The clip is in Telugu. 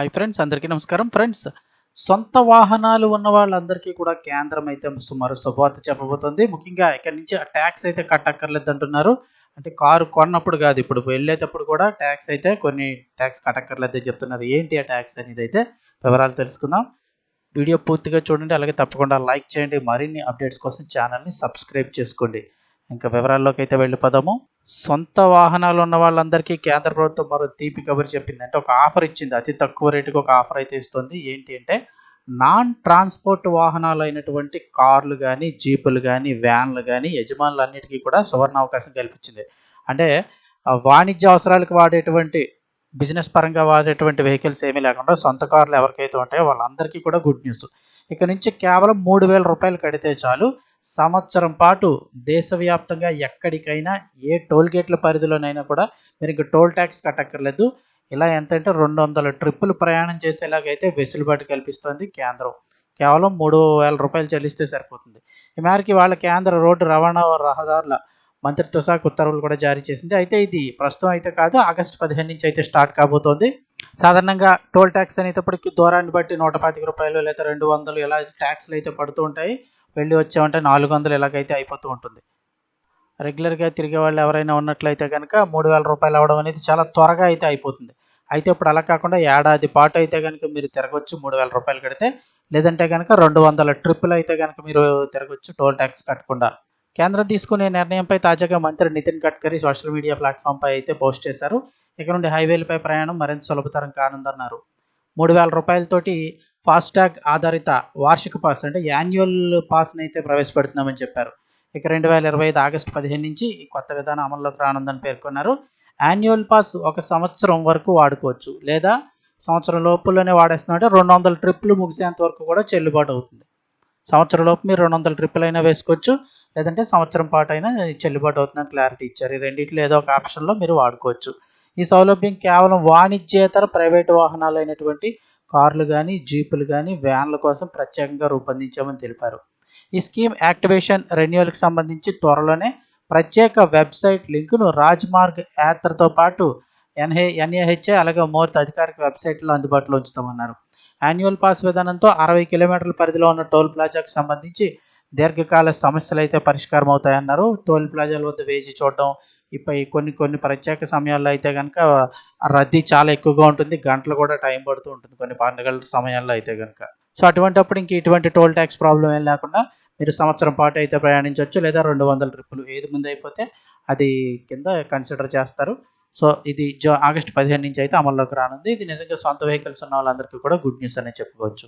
హాయ్ ఫ్రెండ్స్ అందరికీ నమస్కారం. ఫ్రెండ్స్ సొంత వాహనాలు ఉన్న వాళ్ళందరికీ కూడా కేంద్రం అయితే సుమారు శుభవార్త చెప్పబోతుంది. ముఖ్యంగా ఇక్కడ నుంచి ఆ ట్యాక్స్ అయితే కట్టక్కర్లేదు అంటున్నారు అంటే కారు కొన్నప్పుడు కాదు ఇప్పుడు వెళ్ళేటప్పుడు కూడా ట్యాక్స్ అయితే కొన్ని ట్యాక్స్ కట్టక్కర్లేదు చెప్తున్నారు. ఏంటి ఆ ట్యాక్స్ అనేది అయితే వివరాలు తెలుసుకుందాం. వీడియో పూర్తిగా చూడండి అలాగే తప్పకుండా లైక్ చేయండి. మరిన్ని అప్డేట్స్ కోసం ఛానల్ని సబ్స్క్రైబ్ చేసుకోండి. ఇంకా వివరాల్లోకి అయితే వెళ్ళిపోదాము. సొంత వాహనాలు ఉన్న వాళ్ళందరికీ కేంద్ర ప్రభుత్వం మరో తీపి కబురు చెప్పింది. అంటే ఒక ఆఫర్ ఇచ్చింది. అతి తక్కువ రేటుకి ఒక ఆఫర్ అయితే ఇస్తుంది. ఏంటి అంటే నాన్ ట్రాన్స్పోర్ట్ వాహనాలు అయినటువంటి కార్లు కానీ జీపులు కానీ వ్యాన్లు కానీ యజమానులు అన్నిటికీ కూడా సువర్ణ అవకాశం కల్పించింది. అంటే వాణిజ్య అవసరాలకు వాడేటువంటి బిజినెస్ పరంగా వాడేటువంటి వెహికల్స్ ఏమీ లేకుండా సొంత కార్లు ఎవరికైతే ఉంటాయో వాళ్ళందరికీ కూడా గుడ్ న్యూస్ ఇక నుంచి కేవలం మూడు వేల రూపాయలు కడితే చాలు. సంవత్సరం పాటు దేశవ్యాప్తంగా ఎక్కడికైనా ఏ టోల్ గేట్ల పరిధిలోనైనా కూడా మీరు ఇంకా టోల్ ట్యాక్స్ కట్టక్కర్లేదు. ఇలా ఎంత అంటే రెండు వందల ట్రిప్పులు ప్రయాణం చేసేలాగైతే వెసులుబాటు కల్పిస్తుంది కేంద్రం. కేవలం మూడు వేల రూపాయలు చెల్లిస్తే సరిపోతుంది. ఈ మేరకు వాళ్ళ కేంద్ర రోడ్డు రవాణా రహదారుల మంత్రిత్వ శాఖ ఉత్తర్వులు కూడా జారీ చేసింది. అయితే ఇది ప్రస్తుతం అయితే కాదు ఆగస్టు పదిహేను నుంచి అయితే స్టార్ట్ కాబోతోంది. సాధారణంగా టోల్ ట్యాక్స్ అనేటప్పటికి దూరాన్ని బట్టి నూట పాతిక రూపాయలు లేదా రెండు వందలు ఇలా ట్యాక్స్లు అయితే పడుతూ ఉంటాయి. వెళ్ళి వచ్చామంటే నాలుగు వందలు ఎలాగైతే అయిపోతూ ఉంటుంది. రెగ్యులర్గా తిరిగే వాళ్ళు ఎవరైనా ఉన్నట్లయితే కనుక మూడు వేల రూపాయలు అవ్వడం అనేది చాలా త్వరగా అయితే అయిపోతుంది. అయితే ఇప్పుడు అలా కాకుండా ఏడాది పాటు అయితే కనుక మీరు తిరగొచ్చు మూడు వేల రూపాయలు కడితే లేదంటే కనుక రెండు వందల ట్రిప్పులు అయితే కనుక మీరు తిరగొచ్చు టోల్ ట్యాక్స్ కట్టకుండా. కేంద్రం తీసుకునే నిర్ణయంపై తాజాగా మంత్రి నితిన్ గడ్కరీ సోషల్ మీడియా ప్లాట్ఫామ్పై అయితే పోస్ట్ చేశారు. ఇక నుండి హైవేలపై ప్రయాణం మరింత సులభతరం కానుందన్నారు. మూడు వేల రూపాయలతోటి ఫాస్టాగ్ ఆధారిత వార్షిక పాస్ అంటే యాన్యువల్ పాస్ని అయితే ప్రవేశపెడుతున్నామని చెప్పారు. ఇక రెండు వేల ఇరవై ఐదు ఆగస్టు పదిహేను నుంచి ఈ కొత్త విధానం అమల్లోకి రానుందని పేర్కొన్నారు. యాన్యువల్ పాస్ ఒక సంవత్సరం వరకు వాడుకోవచ్చు లేదా సంవత్సరం లోపులోనే వాడేస్తున్నామంటే రెండు వందల ట్రిప్పులు ముగిసేంత వరకు కూడా చెల్లుబాటు అవుతుంది. సంవత్సరం లోపు మీరు రెండు వందల ట్రిప్పులు అయినా వేసుకోవచ్చు. లేదంటే సంవత్సరం పాటు అయినా చెల్లుబాటు అవుతుందని క్లారిటీ ఇచ్చారు. ఈ రెండింటిలో ఏదో ఒక ఆప్షన్లో మీరు వాడుకోవచ్చు. ఈ సౌలభ్యం కేవలం వాణిజ్యేతర ప్రైవేటు వాహనాలు అయినటువంటి కార్లు కానీ జీపులు కానీ వ్యాన్ల కోసం ప్రత్యేకంగా రూపొందించామని తెలిపారు. ఈ స్కీమ్ యాక్టివేషన్ రెన్యువల్కి సంబంధించి త్వరలోనే ప్రత్యేక వెబ్సైట్ లింకును రాజ్మార్గ్ యాత్రతో పాటు ఎన్హే ఎన్ఏహెచ్ఏ అలాగే మోర్త్ అధికారిక వెబ్సైట్లో అందుబాటులో ఉంచుతామన్నారు. యాన్యువల్ పాస్ విధానంతో అరవై కిలోమీటర్ల పరిధిలో ఉన్న టోల్ ప్లాజాకు సంబంధించి దీర్ఘకాల సమస్యలు అయితే పరిష్కారం అవుతాయన్నారు టోల్ ప్లాజాల వద్ద వేచి చూడడం ఇప్పై కొన్ని కొన్ని ప్రత్యేక సమయాల్లో అయితే కనుక రద్దీ చాలా ఎక్కువగా ఉంటుంది. గంటలు కూడా టైం పడుతూ ఉంటుంది కొన్ని పండుగల సమయాల్లో అయితే కనుక సో అటువంటిప్పుడు ఇంక ఇటువంటి టోల్ ట్యాక్స్ ప్రాబ్లం ఏం లేకుండా మీరు సంవత్సరం పాటు అయితే ప్రయాణించవచ్చు లేదా రెండు వందల ట్రిప్పులు ఏది ముందు అయిపోతే అది కింద కన్సిడర్ చేస్తారు. సో ఇది జో ఆగస్టు పదిహేను నుంచి అయితే అమల్లోకి రానుంది. ఇది నిజంగా సొంత వెహికల్స్ ఉన్న వాళ్ళందరికీ కూడా గుడ్ న్యూస్ అనే చెప్పుకోవచ్చు.